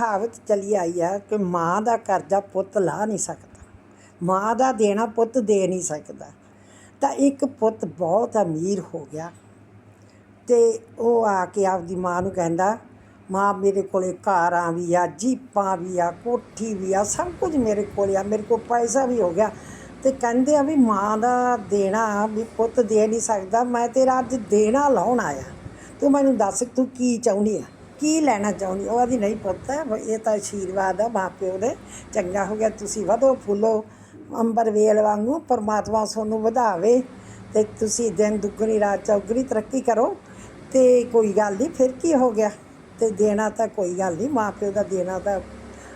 ਕਹਾਵਤ ਚਲੀ ਆਈ ਆ ਕਿ ਮਾਂ ਦਾ ਕਰਜ਼ਾ ਪੁੱਤ ਲਾ ਨਹੀਂ ਸਕਦਾ। ਮਾਂ ਦਾ ਦੇਣਾ ਪੁੱਤ ਦੇ ਨਹੀਂ ਸਕਦਾ। ਤਾਂ ਇੱਕ ਪੁੱਤ ਬਹੁਤ ਅਮੀਰ ਹੋ ਗਿਆ ਤੇ ਉਹ ਆ ਕੇ ਆਪਦੀ ਮਾਂ ਨੂੰ ਕਹਿੰਦਾ, ਮਾਂ, ਮੇਰੇ ਕੋਲੇ ਕਾਰਾਂ ਵੀ ਆ, ਜੀਪਾਂ ਵੀ ਆ, ਕੋਠੀ ਵੀ ਆ, ਸਭ ਕੁਝ ਮੇਰੇ ਕੋਲੇ ਆ, ਮੇਰੇ ਕੋਲ ਪੈਸਾ ਵੀ ਹੋ ਗਿਆ। ਤੇ ਕਹਿੰਦੇ ਆ ਵੀ ਮਾਂ ਦਾ ਦੇਣਾ ਵੀ ਪੁੱਤ ਦੇ ਨਹੀਂ ਸਕਦਾ, ਮੈਂ ਤੇਰਾ ਅੱਜ ਦੇਣਾ ਲਾਉਣ ਆਇਆ। ਤੂੰ ਮੈਨੂੰ ਦੱਸ, ਤੂੰ ਕੀ ਚਾਹੁੰਦੀ ਆ? ਕੀ ਲੈਣਾ ਚਾਹੁੰਦੀ? ਉਹ ਆਦੀ, ਨਹੀਂ ਪੁੱਤ, ਇਹ ਤਾਂ ਆਸ਼ੀਰਵਾਦ ਆ, ਮਾਪਿਓ ਦੇ। ਚੰਗਾ ਹੋ ਗਿਆ, ਤੁਸੀਂ ਵਧੋ, ਫੁੱਲੋ, ਅੰਬਰ ਵੇਲ ਵਾਂਗੂ, ਪਰਮਾਤਮਾ ਤੁਹਾਨੂੰ ਵਧਾਵੇ ਤੇ ਤੁਸੀਂ ਦਿਨ ਦੁੱਗਣੀ, ਰਾਤ ਚੌਗਣੀ ਤਰੱਕੀ ਕਰੋ ਤੇ ਕੋਈ ਗੱਲ ਨਹੀਂ, ਫਿਰ ਕੀ ਹੋ ਗਿਆ? ਤੇ ਦੇਣਾ ਤਾਂ ਕੋਈ ਗੱਲ ਨਹੀਂ, ਮਾਪਿਓ ਦਾ ਦੇਣਾ ਤਾਂ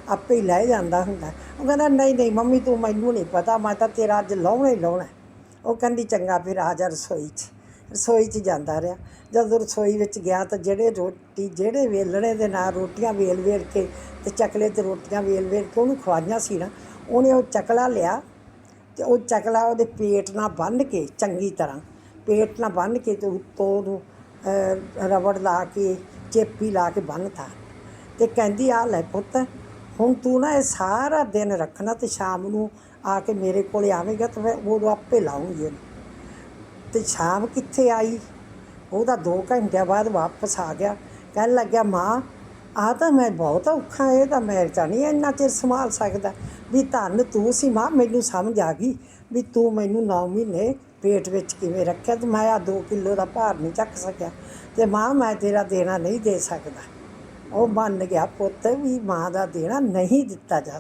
ਆਪੇ ਹੀ ਲੈ ਜਾਂਦਾ ਹੁੰਦਾ। ਉਹ ਕਹਿੰਦਾ, ਨਹੀਂ ਨਹੀਂ, ਮੰਮੀ ਤੂੰ ਮੈਨੂੰ ਨਹੀਂ ਪਤਾ, ਮੈਂ ਤਾਂ ਤੇਰਾ ਅੱਜ ਲਾਉਣਾ ਹੀ ਲਾਉਣਾ ਉਹ ਕਹਿੰਦੀ, ਚੰਗਾ, ਫਿਰ ਆ ਜਾ ਰਸੋਈ 'ਚ। ਰਸੋਈ 'ਚ ਜਾਂਦਾ ਰਿਹਾ। ਜਦੋਂ ਰਸੋਈ ਵਿੱਚ ਗਿਆ ਤਾਂ ਜਿਹੜੇ ਰੋਟੀ, ਜਿਹੜੇ ਵੇਲਣੇ ਦੇ ਨਾਲ ਰੋਟੀਆਂ ਵੇਲ ਵੇਲ ਕੇ ਤੇ ਚਕਲੇ ਤੇ ਰੋਟੀਆਂ ਵੇਲ ਵੇਲ ਕੇ ਉਹਨੂੰ ਖਵਾਈਆਂ ਸੀ ਨਾ, ਉਹਨੇ ਉਹ ਚਕਲਾ ਲਿਆ ਤੇ ਉਹ ਚਕਲਾ ਉਹਦੇ ਪੇਟ ਨਾਲ ਬੰਨ੍ਹ ਕੇ ਚੰਗੀ ਤਰ੍ਹਾਂ, ਪੇਟ ਨਾਲ ਬੰਨ੍ਹ ਕੇ ਤੇ ਉੱਤੋਂ ਉਹਨੂੰ ਰਬੜ ਲਾ ਕੇ, ਚੇਪੀ ਲਾ ਕੇ ਬੰਨ੍ਹਤਾ ਤੇ ਕਹਿੰਦੀ ਆ ਲੈ ਪੁੱਤ, ਹੁਣ ਤੂੰ ਨਾ ਇਹ ਸਾਰਾ ਦਿਨ ਰੱਖਣਾ ਤੇ ਸ਼ਾਮ ਨੂੰ ਆ ਕੇ ਮੇਰੇ ਕੋਲੇ ਆਵੇਂਗਾ ਤੇ ਮੈਂ ਉਦੋਂ ਆਪੇ ਲਾਉਂਗੀ ਇਹਨੂੰ। ਤੇ ਸ਼ਾਮ ਕਿੱਥੇ ਆਈ? ਉਹਦਾ 2 ਘੰਟਿਆਂ ਬਾਅਦ ਵਾਪਸ ਆ ਗਿਆ। ਕਹਿਣ ਲੱਗਿਆ, ਮਾਂ ਆ ਤਾਂ ਮੈਂ ਬਹੁਤ ਔਖਾ ਇਹ ਤਾਂ ਮੈਂ ਤਾਂ ਨਹੀਂ ਇੰਨਾ ਚਿਰ ਸੰਭਾਲ ਸਕਦਾ। ਵੀ ਧੰਨ ਤੂੰ ਸੀ, ਮਾਂ, ਮੈਨੂੰ ਸਮਝ ਆ ਗਈ ਵੀ ਤੂੰ ਮੈਨੂੰ 9 ਮਹੀਨੇ ਪੇਟ ਵਿੱਚ ਕਿਵੇਂ ਰੱਖਿਆ ਤੇ ਮੈਂ ਆ 2 ਕਿਲੋ ਦਾ ਭਾਰ ਨਹੀਂ ਚੱਕ ਸਕਿਆ ਤੇ ਮਾਂ, ਮੈਂ ਤੇਰਾ ਦੇਣਾ ਨਹੀਂ ਦੇ ਸਕਦਾ। ਉਹ ਮੰਨ ਗਿਆ, ਪੁੱਤ, ਵੀ ਮਾਂ ਦਾ ਦੇਣਾ ਨਹੀਂ ਦਿੱਤਾ ਜਾ